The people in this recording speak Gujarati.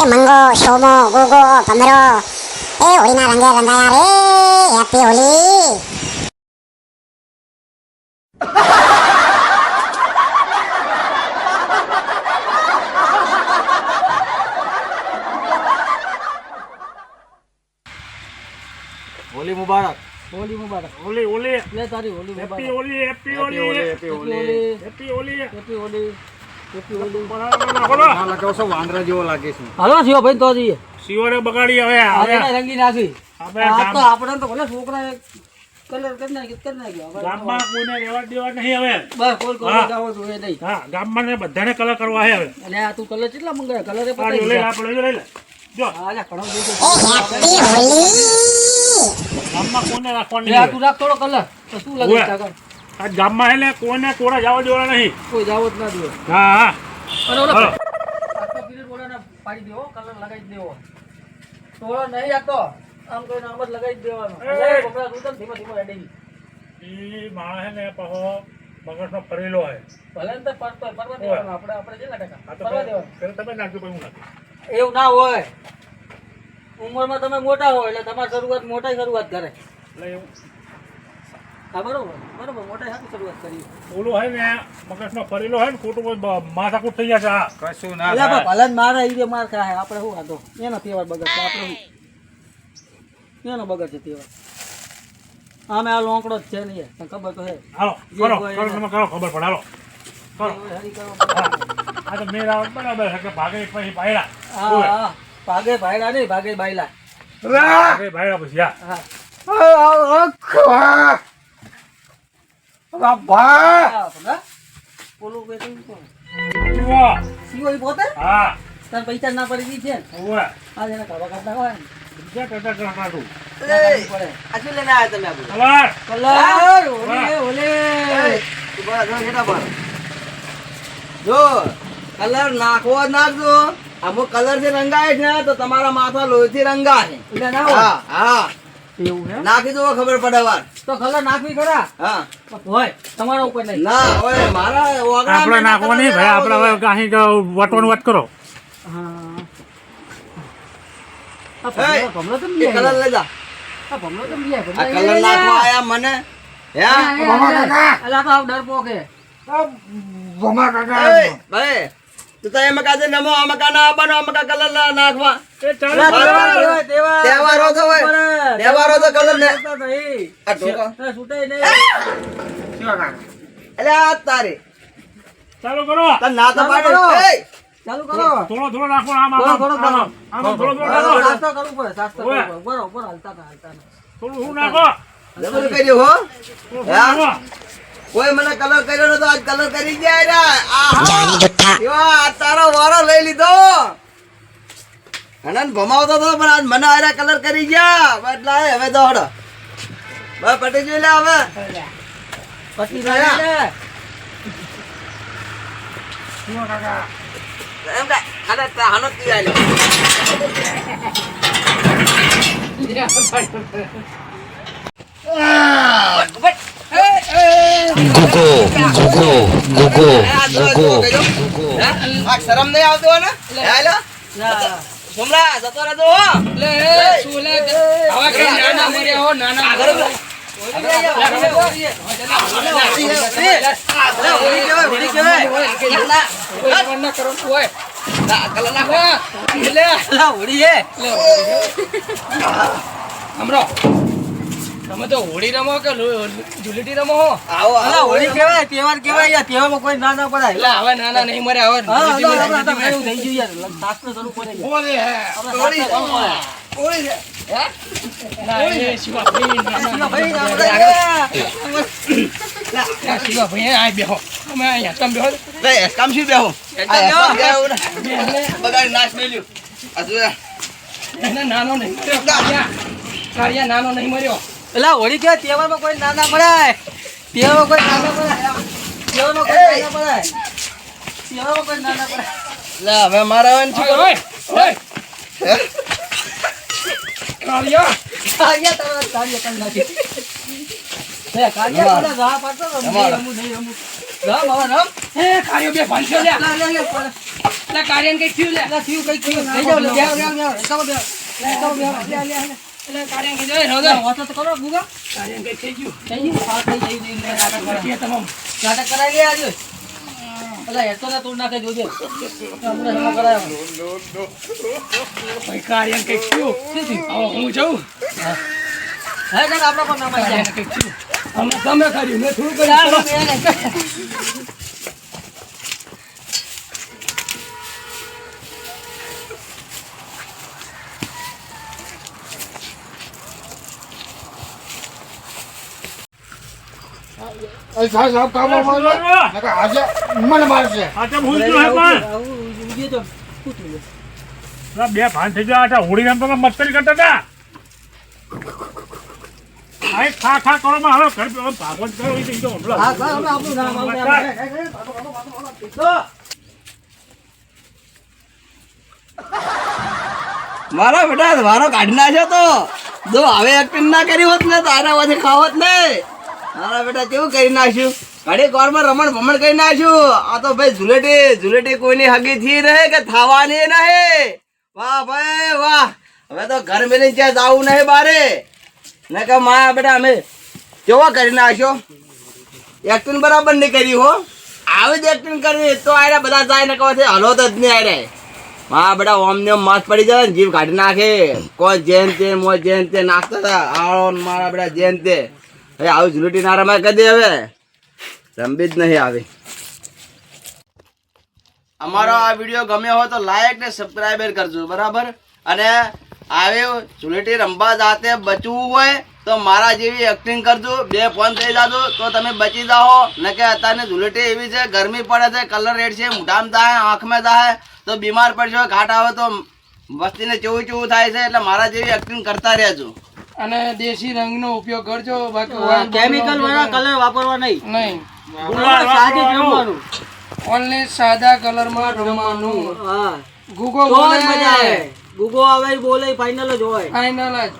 એ મંગો સોમો ગોગો ભમરો એ હોળીના રંગે રંગાયા રે હેપી હોલી હોલી મુબારક હોલી મુબારક ઓલી ઓલી લે તારી હોલી હેપી મુબારક Holi happy happy Holi Holi happy Holi happy Holi happy Holi happy Holi બોલો ના લગાવ છો વાંદરા જેવો લાગે છે હાલો શિવ ભાઈ તો જઈએ. શિવરે બગાડી હવે હવે રંગી નાખી. આ તો આપણે તો ભલે છોકરા કલર કરી નાખી કરી નાખ્યો. હવે ગામમાં કોઈને દેવા નહીં હવે. બસ. જાવો જોઈએ નહીં. હા ગામમાં ને બધાને કલર કરવા હે હવે. અને આ તું કલર કેટલા મંગાય? કલર એ લે, આપણે લઈ લે જો. હા લે હોલી. ગામમાં કોઈને રાખવાનું આ તું રાખ થોડો કલર. તો શું લાગે કાકા આ ગામમાં એટલે કોઈને કોરા જવા દેવા નહીં. કોઈ જાવો જ ના દેવો હા હા. અને ઓલો આખો પીરિયડ ઓલાને પાડી દેવો કલર લગાવી દેવો. તોડો નહીં આતો. આમ કોઈ નામ જ લગાવી દેવાનો. એ. બકરા તું ધીમે ધીમે રેડી ઈ માણસ ને પહો મગજનો ફરેલો હે ભલે ને પરતો પરવા દેવાનો આપણે આપણે જે ના કાકા? પરવા દેવાનો. પેલા તમે નાખજો પછી હું નાખું એવું ના હોય. ઉંમરમાં તમે મોટા હોય એટલે તમારી શરૂઆત મોટા શરૂઆત કરે. એટલે એવું હા બરોબર બરોબર મોટા સાથે શરૂઆત કરી ઓલું હોય ને મગજનો ફરેલો હોય ને ખોટું માથાકૂટ થઈ જશે કશું ના થાય. મારે ઈ માર ખાય આપણે શું વાંધો? એનો તહેવાર બગડશે આપણે શું? એનો બગડશે તહેવાર. આમે આ લોંકડો જ છે નહીં તને ખબર તો હે. હાલો કરો કરો તમે કરો ખબર પડે હાલો. કરો. હરી કરો. હા. આ તો મેળ બરાબર છે કે ભાગે પછી ભાયડા. હા હા ભાગે ભાયડા નહીં ભાગે બાયલા. ભાગે ભાયડા પછી હા. હા. બાબા હા, ભલા. કોણ? જુઓ. પોતે હા તાર પૈસા ના. પડી ગઈ છે ઓવે આ જેને કાઢવા કાઢતા હોય ને બીજા કરતા કરતા કાઢું. પડે કલર કલર ઓલે ઓલે જો કલર નાખવો જ નાખજો. અમુક કલરથી રંગાય છે ને તો તમારા માથા લોહીથી રંગાશે એટલે હા હા. એવું હે નાખી દો ખબર પડે વાર તો કલર નાખવી ખરા? હા. હોય તમારા ઉપર નહીં. ના હોય મારા ઓગળા આપણે નાખવા નહીં ભાઈ આપણે હવે અહીં વટવાનું વાત કરો. હા. આ જોઈએ. ભમરો ભમરો તો કલર લઈ જા. આ તો કલર નાખવા આયા મને હે? હા, એ અલા તો આવ ડરપોક હે. એ, ભાઈ તું તો એમ કાજે નમો અમકા ના આપવાનો અમકા કલર ના નાખવા. તહેવાર, તો હોય. તહેવારો તો કલર ને આ ઢોકા. છૂટે નહીં. અલે આ તારે. ચાલુ કરો. તને ના તો ચાલો પાડે. કરો. એ, ચાલુ કરો. થોડો થોડો નાખો આમ આમ થોડો, થોડો આમ નાખો. આમ આમ થોડો થોડો બરાબર, નાખો. નાસ્તો કરવું પડે નાસ્તો કરવું પડે. બરોબર હાલતા હતા હાલતા થોડું શું નાખો? જબરું કર્યું હો. કોઈ મને કલર કર્યો નતો આજ કલર કરી ગયા. જાની જુઠ્ઠા એવા આ તારો વારો લઈ લીધો આનંદ ભમાવતો હતો પણ આજ મને આરા કલર કરી ગયા. બદલા હવે દોડ બસ પટી જોઈ લે હવે. પટી? આ શરમ નહીં આવતો ને. હે. સુમરા જતો રહેજો હો. આગળ ઊભા. અરે, હોળી કહેવાય, હોળી કહેવાય. ના, કલર નાખો. તમે તો હોળી રમો કે જુલેટી રમો હો? આવો, અલા, આવો, હોળી કહેવાય તહેવાર કહેવાય યાર. તહેવારમાં કોઈ ના ના પડાય. એટલે હવે નાના નહીં મરે હવે એવું થઈ ગયું યાર. શાસ્ત્ર શરૂ પડે છે. હોળી હે. હોળી. ના, ના, ના, ના. ના, ને. નાનો નહીં નાનો નહીં મર્યો. એલા, હોળી કહેવાય તહેવારમાં કોઈ ના ના પડાય તહેવારમાં કોઈ ના ના પડાય તહેવારમાં કોઈ ના ના પડાય તહેવારમાં કોઈ ના ના પડાય લે, હવે મારા હવે શું ઓય. કાળિયા કાળિયા તારા કાળિયા કાઢી નાખી. હે, કાળિયા. પેલા ઘા પાડતો રમા. નહીં રમું, નહીં રમું. રમ. હે કાળિયો બે લ્યા લે, લે, લે. એટલે કાર્યન કઈ થયું લે એટલે થયું કઈ થયું થઈ જાવ લે બેહો, બેહો, બેહો. એકાબો બેહો. એકાબો બેહો. લે, લે, લે. એટલે કાર્યન કઈ જોઈ રોજો વાતો તો કરો ગુગા કાર્યન કઈ થઈ ગયું. થઈ ગયું પાસ થઈ જઈ જઈ નાટક કરાય. તમામ. નાટક લે આજે. ને તોડ નાખે જોજે. હમણાં કરાયો. ભાઈ હવે હું જઉં? હે. આપણા પર નામ આવી અમે તમે કર્યું મેં થોડું કર્યું. સાહેબ સાહેબ કામ આજે મને મારશે આ ચમ હું હે પણ તો શું થયું પેલા બે ભાન થઈ ગયા હોળી મસ્કરી કરતા હતા આ ખા ખા કરો માં હવે ઘર હવે ભાગવત કરો એ તો ઈ હા હા હવે આપણું નામ આવશે આપણે. હે, હે, હે, ભાગો, ભાગો, ભાગો, ભાગો. પીછો. મારા બેટા વારો કાઢી નાખ્યો તો જો હવે એક્ટિંગ ના કરી હોત ને તો આના પછી ખાવત ને મારા બેટા કેવું કરી નાખ્યું? ઘડી કોરમાં રમણ ભમણ કરી નાખ્યું. આ તો ભાઈ ઝુલેટી ઝુલેટી કોઈની હગી થી રહે કે થવાની નહીં. વાહ ભાઈ, વાહ. હવે તો ઘર મેલી ત્યાં જવું નહીં બારે. ને કે મારા બેટા અમે કેવો કરી નાખ્યો? એક્ટિંગ બરાબર નહીં કરી હો. આવી જ એક્ટિંગ કરવી તો આયરા બધા જાય ને કહે હલો તો જ નહીં આયરે. હા બેટા ઓમ ને માથ પડી જાય ને જીવ કાઢી નાખે. કોઈ જેન તે મો જેન તે નાખતા હતા આવો મારા બેટા જેન તે. હવે આવું ઝુલટી ના રમાય કદી હવે. રમવી જ નહીં આવી. અમારો આ વીડિયો ગમ્યો હોય તો લાઈક ને સબસ્ક્રાઈબર કરજો, બરાબર? અને આવે ઝુલેટી રમવા જાતે બચવું હોય તો મારા જેવી એક્ટિંગ કરજો, બે ફોન થઈ જાજો, તો તમે બચી જાઓ. ને કે અત્યારની ઝુલેટી એવી છે, ગરમી પડે છે કલર રેડ છે, મોઢામાં થાય આંખમાં થાય તો બીમાર પડશો, ઘાટ આવે તો વસ્તીને ચેવું ચેવું થાય છે, એટલે મારા જેવી એક્ટિંગ કરતા રહેજો. અને દેશી રંગનો ઉપયોગ કરજો બાકી કેમિકલ વાળા કલર વાપરવા નહીં. નહીં. ગુલાબ સાદું રમવાનું. ઓનલી સાદા કલરમાં રમવાનું. હા. ગુગો બોલે મજા આવે. ગુગો આવે બોલે ફાઇનલ જ હોય. ફાઇનલ જ.